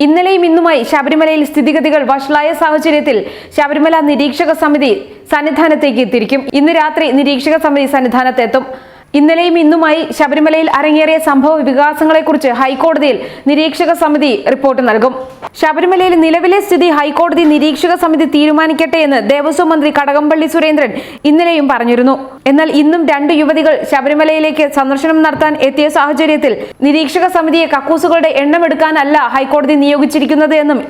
ഇന്നലെയും ഇന്നുമായി ശബരിമലയിൽ സ്ഥിതിഗതികൾ വഷളായ സാഹചര്യത്തിൽ ശബരിമല നിരീക്ഷക സമിതി സന്നിധാനത്തേക്ക് തിരിക്കും ഇന്ന് രാത്രി നിരീക്ഷക സമിതി സന്നിധാനത്തെത്തും ഇന്നലെയും ഇന്നുമായി ശബരിമലയിൽ അരങ്ങേറിയ സംഭവ വികാസങ്ങളെക്കുറിച്ച് ഹൈക്കോടതിയിൽ നിരീക്ഷക സമിതി റിപ്പോർട്ട് നൽകും. ശബരിമലയിൽ നിലവിലെ സ്ഥിതി ഹൈക്കോടതി നിരീക്ഷക സമിതി തീരുമാനിക്കട്ടെ എന്ന് ദേവസ്വം മന്ത്രി കടകംപള്ളി സുരേന്ദ്രൻ ഇന്നലെയും പറഞ്ഞിരുന്നു. എന്നാൽ ഇന്നും രണ്ട് യുവതികൾ ശബരിമലയിലേക്ക് സന്ദർശനം നടത്താൻ എത്തിയ സാഹചര്യത്തിൽ നിരീക്ഷക സമിതിയെ കക്കൂസുകളുടെ എണ്ണമെടുക്കാനല്ല ഹൈക്കോടതി നിയോഗിച്ചിരിക്കുന്നത് എന്നും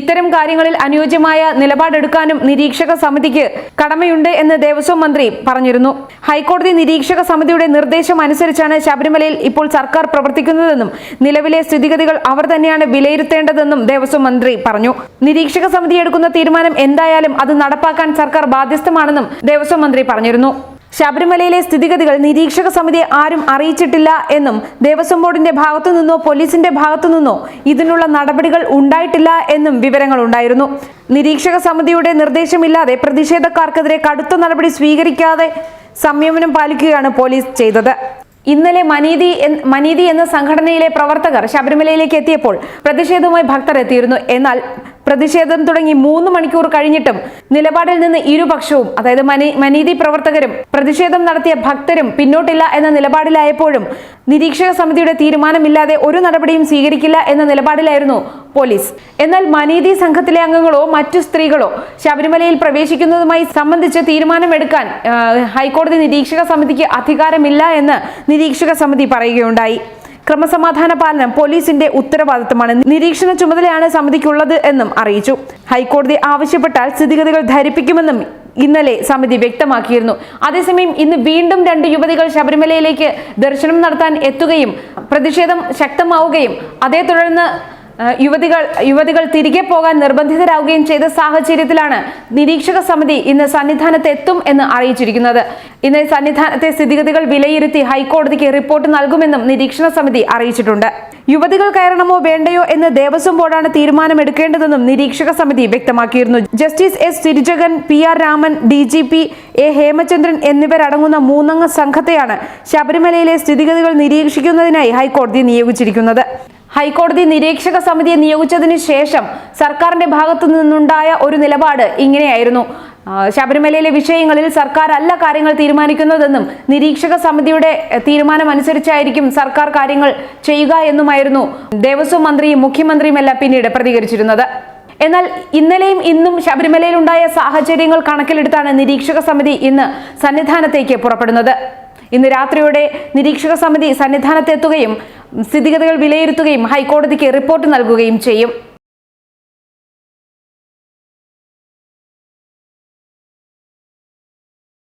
ഇത്തരം കാര്യങ്ങളിൽ അനുയോജ്യമായ നിലപാടെടുക്കാനും നിരീക്ഷക സമിതിക്ക് കടമയുണ്ട് എന്ന് ദേവസ്വം മന്ത്രി പറഞ്ഞിരുന്നു. ഹൈക്കോടതി നിരീക്ഷക സമിതിയുടെ നിർദ്ദേശം അനുസരിച്ചാണ് ശബരിമലയിൽ ഇപ്പോൾ സർക്കാർ പ്രവർത്തിക്കുന്നതെന്നും നിലവിലെ സ്ഥിതിഗതികൾ അവർ തന്നെയാണ് വിലയിരുത്തേണ്ടതെന്നും ദേവസ്വം മന്ത്രി പറഞ്ഞു. നിരീക്ഷക സമിതി എടുക്കുന്ന തീരുമാനം എന്തായാലും അത് നടപ്പാക്കാൻ സർക്കാർ ബാധ്യസ്ഥമാണെന്നും ദേവസ്വം മന്ത്രി പറഞ്ഞിരുന്നു. ശബരിമലയിലെ സ്ഥിതിഗതികൾ നിരീക്ഷക സമിതിയെ ആരും അറിയിച്ചിട്ടില്ല എന്നും ദേവസ്വം ബോർഡിന്റെ ഭാഗത്തു നിന്നോ പോലീസിന്റെ ഭാഗത്തു നിന്നോ ഇതിനുള്ള നടപടികൾ ഉണ്ടായിട്ടില്ല എന്നും വിവരങ്ങൾ ഉണ്ടായിരുന്നു. നിരീക്ഷക സമിതിയുടെ നിർദ്ദേശമില്ലാതെ പ്രതിഷേധക്കാർക്കെതിരെ കടുത്ത നടപടി സ്വീകരിക്കാതെ സംയമനം പാലിക്കുകയാണ് പോലീസ് ചെയ്തത്. ഇന്നലെ മനീതി മനീതി എന്ന സംഘടനയിലെ പ്രവർത്തകർ ശബരിമലയിലേക്ക് എത്തിയപ്പോൾ പ്രതിഷേധവുമായി ഭക്തർ എത്തിയിരുന്നു എന്നാൽ പ്രതിഷേധം തുടങ്ങി മൂന്ന് മണിക്കൂർ കഴിഞ്ഞിട്ടും നിലപാടിൽ നിന്ന് ഇരുപക്ഷവും അതായത് മനി മനീതി പ്രവർത്തകരും പ്രതിഷേധം നടത്തിയ ഭക്തരും പിന്നോട്ടില്ല എന്ന നിലപാടിലായപ്പോഴും നിരീക്ഷക സമിതിയുടെ തീരുമാനമില്ലാതെ ഒരു നടപടിയും സ്വീകരിക്കില്ല എന്ന നിലപാടിലായിരുന്നു പോലീസ്. എന്നാൽ മനീതി സംഘത്തിലെ അംഗങ്ങളോ മറ്റു സ്ത്രീകളോ ശബരിമലയിൽ പ്രവേശിക്കുന്നതുമായി സംബന്ധിച്ച് തീരുമാനമെടുക്കാൻ ഹൈക്കോടതി നിരീക്ഷക സമിതിക്ക് അധികാരമില്ല എന്ന് നിരീക്ഷക സമിതി പറയുകയുണ്ടായി. ക്രമസമാധാന പാലനം പോലീസിന്റെ ഉത്തരവാദിത്തമാണ്. നിരീക്ഷണ ചുമതലയാണ് സമിതിക്കുള്ളത് എന്നും അറിയിച്ചു. ഹൈക്കോടതി ആവശ്യപ്പെട്ടാൽ സ്ഥിതിഗതികൾ ധരിപ്പിക്കുമെന്നും ഇന്നലെ സമിതി വ്യക്തമാക്കിയിരുന്നു. അതേസമയം ഇന്ന് വീണ്ടും രണ്ട് യുവതികൾ ശബരിമലയിലേക്ക് ദർശനം നടത്താൻ എത്തുകയും പ്രതിഷേധം ശക്തമാവുകയും അതേ തുടർന്ന് യുവതികൾ യുവതികൾ തിരികെ പോകാൻ നിർബന്ധിതരാകുകയും ചെയ്ത സാഹചര്യത്തിലാണ് നിരീക്ഷക സമിതി ഇന്ന് സന്നിധാനത്ത് എത്തും എന്ന് അറിയിച്ചിരിക്കുന്നത്. ഇന്ന് സന്നിധാനത്തെ സ്ഥിതിഗതികൾ വിലയിരുത്തി ഹൈക്കോടതിക്ക് റിപ്പോർട്ട് നൽകുമെന്നും നിരീക്ഷണ സമിതി അറിയിച്ചിട്ടുണ്ട്. യുവതികൾ കയറണമോ വേണ്ടയോ എന്ന് ദേവസ്വം ബോർഡാണ് തീരുമാനമെടുക്കേണ്ടതെന്നും നിരീക്ഷക സമിതി വ്യക്തമാക്കിയിരുന്നു. Justice S Sirijagan P R Raman D G P A Hemachandran എന്നിവരടങ്ങുന്ന മൂന്നംഗ സംഘത്തെയാണ് ശബരിമലയിലെ സ്ഥിതിഗതികൾ നിരീക്ഷിക്കുന്നതിനായി ഹൈക്കോടതി നിയോഗിച്ചിരിക്കുന്നത്. ഹൈക്കോടതി നിരീക്ഷക സമിതിയെ നിയോഗിച്ചതിനു ശേഷം സർക്കാരിന്റെ ഭാഗത്തു നിന്നുണ്ടായ ഒരു നിലപാട് ഇങ്ങനെയായിരുന്നു. ശബരിമലയിലെ വിഷയങ്ങളിൽ സർക്കാർ അല്ല കാര്യങ്ങൾ തീരുമാനിക്കുന്നതെന്നും നിരീക്ഷക സമിതിയുടെ തീരുമാനം അനുസരിച്ചായിരിക്കും സർക്കാർ കാര്യങ്ങൾ ചെയ്യുക എന്നുമായിരുന്നു ദേവസ്വം മന്ത്രിയും മുഖ്യമന്ത്രിയുമെല്ലാം പിന്നീട് പ്രതികരിച്ചിരുന്നത്. എന്നാൽ ഇന്നലെയും ഇന്നും ശബരിമലയിൽ ഉണ്ടായ സാഹചര്യങ്ങൾ കണക്കിലെടുത്താണ് നിരീക്ഷക സമിതി ഇന്ന് സന്നിധാനത്തേക്ക് പുറപ്പെടുന്നത്. ഇന്ന് രാത്രിയോടെ നിരീക്ഷക സമിതി സന്നിധാനത്തെത്തുകയും സ്ഥിതിഗതികൾ വിലയിരുത്തുകയും ഹൈക്കോടതിക്ക് റിപ്പോർട്ട് നൽകുകയും ചെയ്യും.